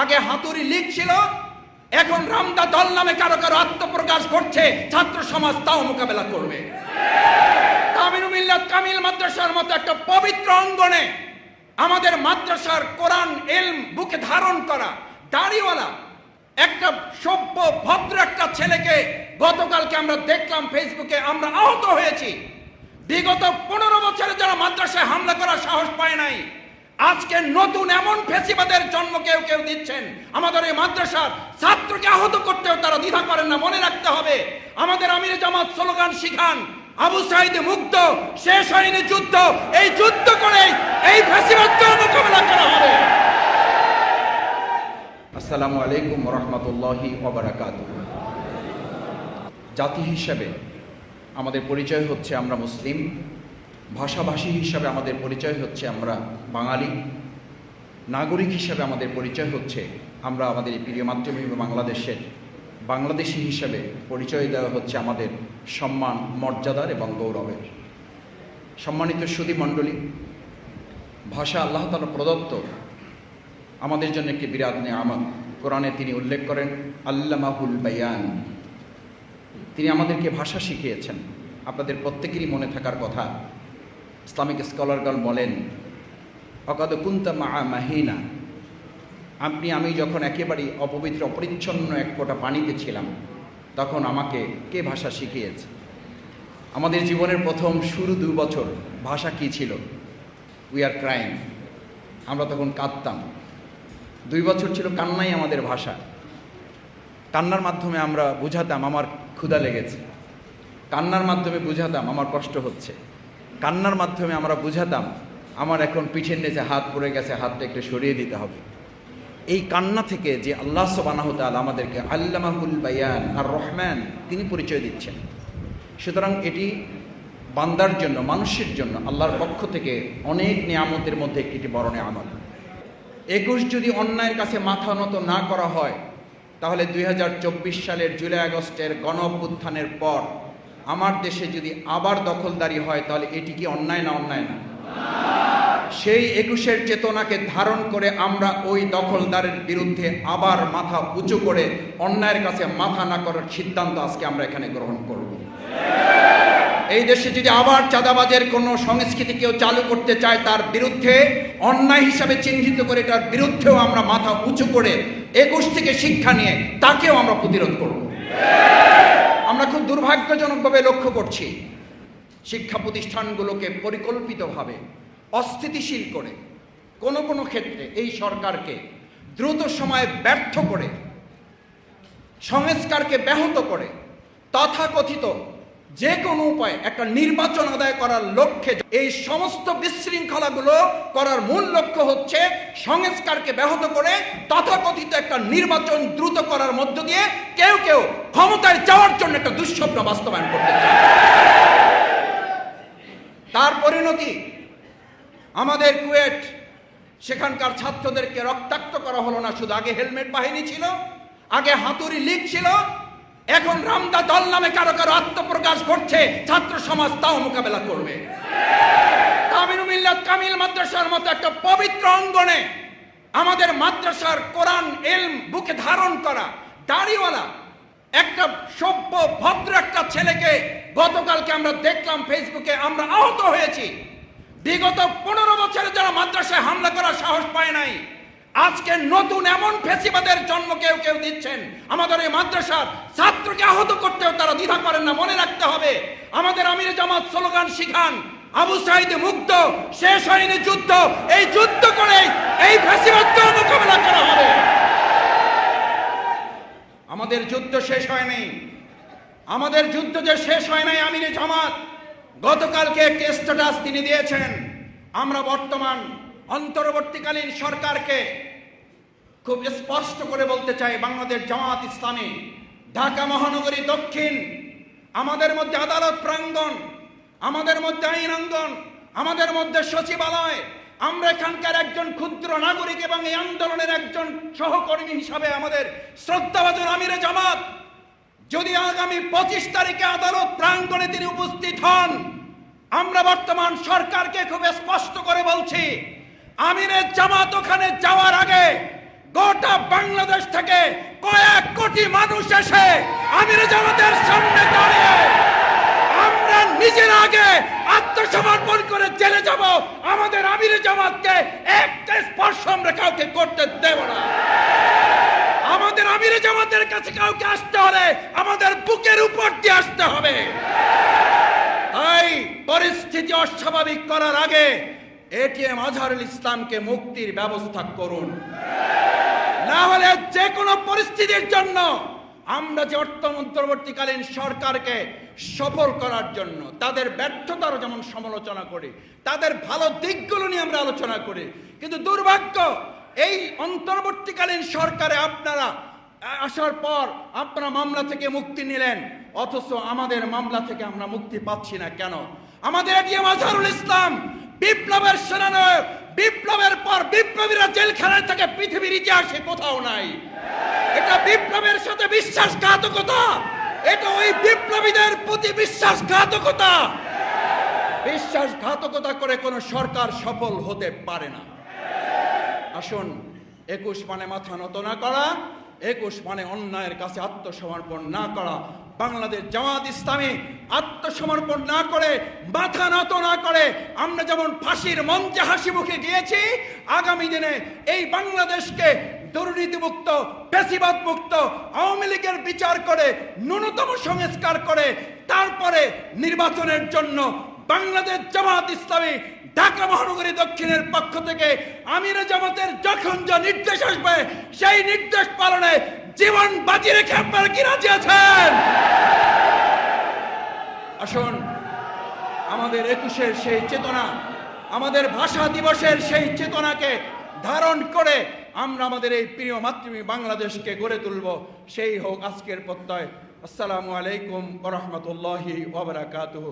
আগে হাতুড়ি লিগ ছিল, এখন রামদা দল নামে কারও কারও আত্মপ্রকাশ করছে ছাত্র সমাজ তাও মোকাবেলা করবে। কামিল মিল্লাত কামিল মাদ্রাসার মতো একটা পবিত্র অঙ্গনে আমাদের মাদ্রাসার কোরআন, এলম, বুকে ধারণ করা দাড়িওয়ালা, একটা সভ্য, ভদ্র একটা ছেলেকে গতকালকে আমরা দেখলাম ফেসবুকে, আমরা আহত হয়েছি। বিগত পনেরো বছরে যারা মাদ্রাসায় হামলা করার সাহস পায় নাই আজকে নতুন এমন ফেসিবাদের জন্ম কেউ কেউ দিচ্ছেন। আমাদের এই মাদ্রাসার ছাত্রকে আহত করতেও তারা দ্বিধা করেন না, মনে রাখতে হবে। আমাদের আমির জামাত স্লোগান শিখান, আবু সাইদে মুক্ত, শেষ হয়নি যুদ্ধ, এই যুদ্ধ করে এই ফেসিবাদকে মোকাবেলা করা হবে। আসসালামু আলাইকুম রহমতুল্লাহি ওবরাকাত জাতি হিসাবে আমাদের পরিচয় হচ্ছে আমরা মুসলিম। ভাষাভাষী হিসাবে আমাদের পরিচয় হচ্ছে আমরা বাঙালি, নাগরিক হিসাবে আমাদের পরিচয় হচ্ছে আমরা আমাদের প্রিয় মাতৃভূমি বাংলাদেশের বাংলাদেশি হিসাবে পরিচয় দেওয়া হচ্ছে আমাদের সম্মান, মর্যাদার এবং গৌরবের। সম্মানিত সুদী মণ্ডলী, ভাষা আল্লাহ তালা প্রদত্ত আমাদের জন্য একটি বিরাট নেয়ামত। কোরআনে তিনি উল্লেখ করেন, আল্লামাহুল বায়ান। তিনি আমাদেরকে ভাষা শিখিয়েছেন। আপনাদের প্রত্যেকেরই মনে থাকার কথা ইসলামিক স্কলারগণ বলেন, অকাদ কুন্তা মা মাহিনা। আপনি, আমি যখন একেবারেই অপবিত্র, অপরিচ্ছন্ন এক ফোঁটা পানিতে ছিলাম, তখন আমাকে কে ভাষা শিখিয়েছে? আমাদের জীবনের প্রথম শুরু দু বছর ভাষা কি ছিল? উই আর ক্রাইম আমরা তখন কাঁদতাম। দুই বছর ছিল কান্নাই আমাদের ভাষা। কান্নার মাধ্যমে আমরা বুঝাতাম, আমার ক্ষুধা লেগেছে। কান্নার মাধ্যমে বুঝাতাম, আমার কষ্ট হচ্ছে। কান্নার মাধ্যমে আমরা বুঝাতাম, আমার এখন পিঠের নিচে হাত পড়ে গেছে, হাতটা একটু সরিয়ে দিতে হবে। এই কান্না থেকে যে আল্লাহ সবানাহতাল আমাদেরকে আল্লামাহুল বায়ান আর রহমান, তিনি পরিচয় দিচ্ছেন। সুতরাং এটি বান্দার জন্য, মানুষের জন্য, আল্লাহর পক্ষ থেকে অনেক নিয়ামতের মধ্যে একটি বড় নিয়ামত। একুশ যদি অন্যায়ের কাছে মাথা নত না করা হয়, তাহলে দুই হাজার চব্বিশ সালের জুলাই আগস্টের গণ পর আমার দেশে যদি আবার দখলদারি হয়, তাহলে এটি কি অন্যায় না অন্যায় না? সেই একুশের চেতনাকে ধারণ করে আমরা ওই দখলদারের বিরুদ্ধে আবার মাথা উঁচু করে অন্যায়ের কাছে মাথা না করার সিদ্ধান্ত আজকে আমরা এখানে গ্রহণ করব। এই দেশে যদি আবার চাঁদাবাজের কোনো সংস্কৃতি কেউ চালু করতে চায়, তার বিরুদ্ধে অন্যায় হিসাবে চিহ্নিত করে তার বিরুদ্ধেও আমরা মাথা উঁচু করে একুশ থেকে শিক্ষা নিয়ে তাকেও আমরা প্রতিরোধ করব। আমরা খুব দুর্ভাগ্যজনকভাবে লক্ষ্য করছি, শিক্ষা প্রতিষ্ঠানগুলোকে পরিকল্পিতভাবে অস্থিতিশীল করে কোনো কোনো ক্ষেত্রে এই সরকারকে দ্রুত সময়ে ব্যর্থ করে, সংস্কারকে ব্যাহত করে, তথাকথিত যে কোনো উপায় একটা নির্বাচন আদায় করার লক্ষ্যে এই সমস্ত বিশৃঙ্খলাগুলো করার মূল লক্ষ্য হচ্ছে সংস্কারকে ব্যাহত করে তথাকথিত একটা নির্বাচন দ্রুত করার মধ্য দিয়ে কেউ কেউ ক্ষমতায় যাওয়ার জন্য একটা দুঃস্বপ্ন বাস্তবায়ন করতে চায়। তার পরিণতি আমাদের কুয়েট, সেখানকার ছাত্রদেরকে রক্তাক্ত করা হলো না, শুধু আগে হেলমেট বাহিনী ছিল, আগে হাতুড়ি লিগ ছিল এখন রামদা দল নামে কারও কারও আত্মপ্রকাশ করছে ছাত্র সমাজ তাও মোকাবেলা করবে। কামিল মিল্লাত কামিল মাদ্রাসার মতো একটা পবিত্র অঙ্গনে আমাদের মাদ্রাসার কোরআন, এলম বুকে ধারণ করা দাড়িওয়ালা, একটা সভ্য, ভদ্র একটা ছেলেকে গতকালকে আমরা দেখলাম ফেসবুকে, আমরা আহত হয়েছি। বিগত পনেরো বছরে যারা মাদ্রাসায় হামলা করার সাহস পায় নাই, আজকে নতুন এমন ফেসিবাদের দিচ্ছেন। আমাদের এই মাদ্রাসার ছাত্রকে আহত করতেও তারা দ্বিধা করেন না, মনে রাখতে হবে। আমাদের আমির জামাত স্লোগান শিখান, আবু সাইদে মুক্ত শেষ হয়নি যুদ্ধ, এই যুদ্ধ করে এই ফেসিবাদকে মোকাবেলা করা হবে। আমাদের যুদ্ধ শেষ হয়নি। আমাদের যুদ্ধ যে শেষ হয় নাই আমিরে জামাত, গতকালকে একটি স্ট্যাটাস তিনি দিয়েছেন। আমরা বর্তমান, অন্তর্বর্তীকালীন সরকারকে খুব স্পষ্ট করে বলতে চাই, বাংলাদেশ জামাত ইসলামী, ঢাকা মহানগরী দক্ষিণ, আমাদের মধ্যে আদালত প্রাঙ্গণ, আমাদের মধ্যে আইন অঙ্গন আমাদের মধ্যে সচিবালয়, আমরা এখানকার একজন ক্ষুদ্র নাগরিক এবং এই আন্দোলনের একজন সহকর্মী হিসাবে আমাদের শ্রদ্ধাভাজন আমিরে জামাত, যদি আগামী পঁচিশ তারিখে আদালত প্রাঙ্গণে তিনি উপস্থিত হন, আমরা বর্তমান সরকারকে খুব স্পষ্ট করে বলছি আমিরের জামাত ওখানে যাওয়ার আগে গোটা বাংলাদেশ থেকে কয়েক কোটি মানুষ এসে আমির জামাতের সামনে দাঁড়িয়ে আমরা নিজের আগে আত্মসমর্পণ করে জেলে যাব। আমাদের আমির জামাতকে একটা স্পর্শ আমরা কাউকে করতে দেব না। আমাদের আমির জামাতের কাছে কাউকে আসতে হলে আমাদের বুকের উপর দিয়ে আসতে হবে। তাই পরিস্থিতি অস্বাভাবিক করার আগে এটিএম আজহারুল ইসলামকে মুক্তির ব্যবস্থা করুন। না হলে যে কোনো পরিস্থিতির জন্য আমরা যে অর্থ অন্তর্বর্তীকালীন সরকারকে সফল করার জন্য, তাদের ব্যর্থতারও যেমন সমালোচনা করি, তাদের ভালো দিকগুলো নিয়ে আমরা আলোচনা করি, কিন্তু দুর্ভাগ্য এই অন্তর্বর্তীকালীন সরকারে আপনারা আসার পর আপনারা মামলা থেকে মুক্তি নিলেন, অথচ আমাদের মামলা থেকে আমরা মুক্তি পাচ্ছি না কেন? আমাদের এটিএম আজহারুল ইসলাম বিপ্লবের সেনানায়ক বিপ্লবের পর বিপ্লবীরা জেলখানায় থেকে, পৃথিবীর ইতিহাসে কোথাও নাই। এটা বিপ্লবের সাথে বিশ্বাসঘাতকতা। এটা ওই বিপ্লবীদের প্রতি বিশ্বাসঘাতকতা। বিশ্বাসঘাতকতা করে কোনো সরকার সফল হতে পারে না। আসুন, একুশ মানে মাথা নত না করা। একুশ মানে অন্যায়ের কাছে আত্মসমর্পণ না করা। বাংলাদেশ জামাত ইসলামী আত্মসমর্পণ না করে, মাথা নত না করে, আমরা যেমন ফাঁসির মঞ্চে হাসি মুখে গিয়েছি, আগামী দিনে এই বাংলাদেশকে দুর্নীতিমুক্ত পেশিবাদ মুক্ত আওয়ামী লীগের বিচার করে, ন্যূনতম সংস্কার করে, তারপরে নির্বাচনের জন্য বাংলাদেশ জামাত ইসলামী ঢাকা মহানগরী দক্ষিণের পক্ষ থেকে আমির জামাতের যখন যা নির্দেশ আসবে, সেই নির্দেশ পালনে জীবন বাজি রেখে আপনারা কি রাজি আছেন? আসুন, আমাদের একুশের সেই চেতনা, আমাদের ভাষা দিবসের সেই চেতনাকে ধারণ করে আমরা আমাদের এই প্রিয় মাতৃভূমি বাংলাদেশকে গড়ে তুলব। সেই হোক আজকের প্রত্যয়। আসসালামু আলাইকুম ওরহমতুল্লাহি ওবরাকাতুহ